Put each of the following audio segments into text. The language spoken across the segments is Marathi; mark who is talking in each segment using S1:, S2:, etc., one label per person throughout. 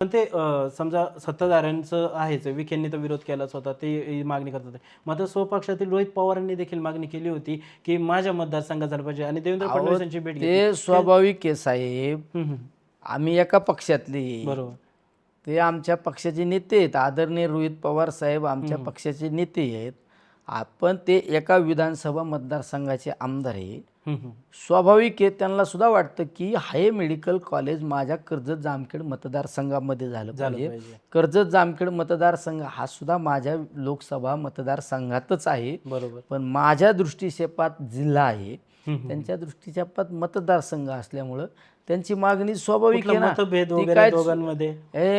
S1: पण ते समजा सत्ताधाऱ्यांचं आहेच विखेंनी तर विरोध केलाच होता ते मागणी करतात. मात्र स्वपक्षातील रोहित पवारांनी देखील मागणी केली होती की माझ्या मतदारसंघात झालं पाहिजे आणि देवेंद्र फडणवीस यांची भेट
S2: ते स्वाभाविक आहे साहेब. आम्ही एका पक्षातले.
S1: बरोबर.
S2: ते आमच्या पक्षाचे नेते आहेत. आदरणीय रोहित पवार साहेब आमच्या पक्षाचे नेते आहेत. आपण ते एका विधानसभा मतदारसंघाचे आमदार आहे. स्वाभाविक आहे त्यांना सुद्धा वाटतं की हाय मेडिकल कॉलेज माझ्या कर्जत जामखेड मतदारसंघामध्ये झालं पाहिजे. कर्जत जामखेड मतदारसंघ हा सुद्धा माझ्या लोकसभा मतदारसंघातच आहे.
S1: बरोबर.
S2: पण माझ्या दृष्टिक्षेपात जिल्हा आहे. त्यांच्या दृष्टीक्षेपात मतदारसंघ असल्यामुळं त्यांची मागणी स्वाभाविक आहे ना.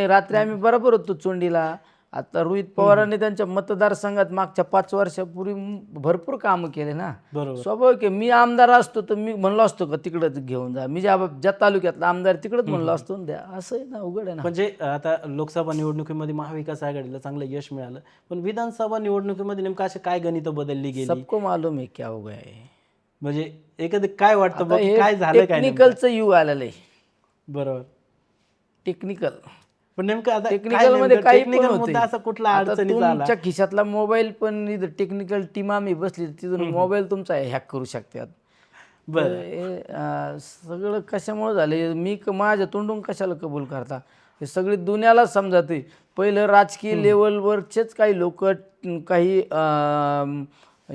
S2: रात्री आम्ही बरोबर होतो चोंडीला. आता रोहित पवारांनी त्यांच्या मतदारसंघात मागच्या पाच वर्षापूर्वी भरपूर कामं केले ना.
S1: बरोबर.
S2: स्वाभाविक आहे मी आमदार असतो तर मी म्हणलो असतो का तिकडंच घेऊन जा. मी ज्या ज्या तालुक्यातला आमदार तिकडंच म्हणलो असतो द्या. असं आहे ना उघड आहे ना.
S1: म्हणजे आता लोकसभा निवडणुकीमध्ये महाविकास आघाडीला चांगलं यश मिळालं. पण विधानसभा निवडणुकीमध्ये नेमकं असे काय गणित बदलली गेली?
S2: सबको मालूम आहे क्या हो गया है
S1: म्हणजे एखादं काय वाटतं काय झालं काय?
S2: टेक्निकलचं युग आलेलं आहे.
S1: बरोबर.
S2: टेक्निकल
S1: पण नेमकं आता
S2: टेक्निकलमध्ये काही पण
S1: टेक्निकल
S2: होते
S1: मुद्दा असा कुठला
S2: आता
S1: अडचणीचा आला?
S2: तुमच्या खिशातला मोबाईल पण टेक्निकल टीम आम्ही बसली तिथून मोबाईल तुमचा हॅक करू शकतात.
S1: बरं.
S2: तर हे, अं, सगळं कशामुळे झाले? मी क- माझ्या तोंडून कशाला कबूल करता? हे सगळी दुनियाला समजते. पहिलं राजकीय लेवलवरचेच काही लोक काही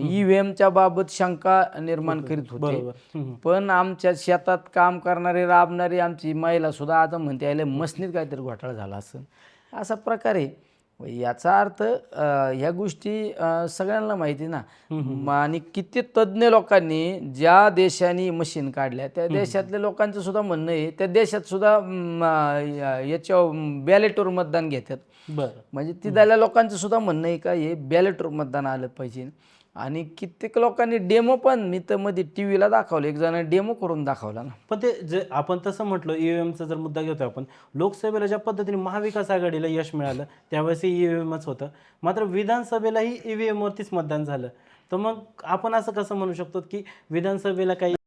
S2: व्ही एमच्या बाबत शंका निर्माण करीत होते. पण आमच्या शेतात काम करणारे राबणारी आमची महिला सुद्धा आता म्हणते यायला मसनीत काहीतरी घोटाळा झाला असेल असा प्रकार. याचा अर्थ ह्या गोष्टी सगळ्यांना माहिती ना. आणि किती तज्ज्ञ लोकांनी ज्या देशाने मशीन काढल्या त्या देशातल्या लोकांचं सुद्धा म्हणणं आहे त्या देशात सुद्धा म, या- याच्यावर बॅलेटवर मतदान घेतात.
S1: बरं.
S2: म्हणजे तिथल्या लोकांचं सुद्धा म्हणणं आहे का हे बॅलेटवर मतदान आलं पाहिजे. आणि कित्येक लोकांनी डेमो पण मी तर मध्ये टी व्हीला दाखवलं. एक जण डेमो करून दाखवला ना.
S1: पण ते जे आपण तसं म्हटलं ईव्हीएमचा जर मुद्दा घेतो आपण लोकसभेला ज्या पद्धतीने महाविकास आघाडीला यश मिळालं त्यावेळेस ईव्हीएमच होतं. मात्र विधानसभेलाही ईव्हीएमवरतीच मतदान झालं. तर मग आपण असं कसं म्हणू शकतो की विधानसभेला काही